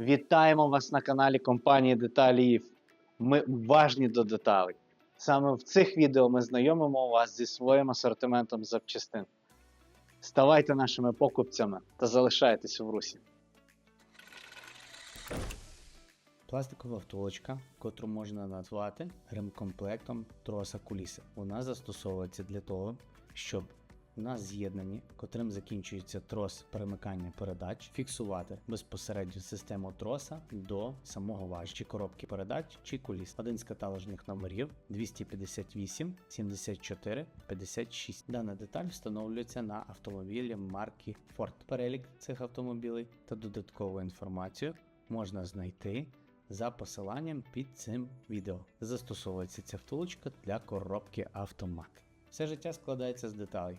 Вітаємо вас на каналі компанії Деталіїв. Ми уважні до деталей. Саме в цих відео ми знайомимо вас зі своїм асортиментом запчастин. Ставайте нашими покупцями та залишайтесь в русі. Пластикова втулочка, котру можна назвати ремкомплектом троса куліси. Вона застосовується для того, щоб на з'єднанні, котрим закінчується трос перемикання передач, фіксувати безпосередньо систему троса до самого важі чи коробки передач чи куліс. Один з каталожних номерів 258 74 56. Дана деталь встановлюється на автомобілі марки Ford. Перелік цих автомобілей та додаткову інформацію можна знайти за посиланням під цим відео. Застосовується ця втулочка для коробки автомат. Все життя складається з деталей.